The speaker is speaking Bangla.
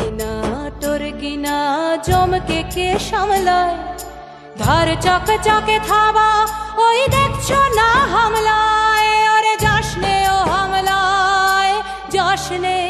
মন্দি তোর টর্গিনা জমকে কে সামলায়। ধার চক চকে থাবা, ওই দেখছ না হামলায়। আরে যাসনে ও হামলায় যাসনে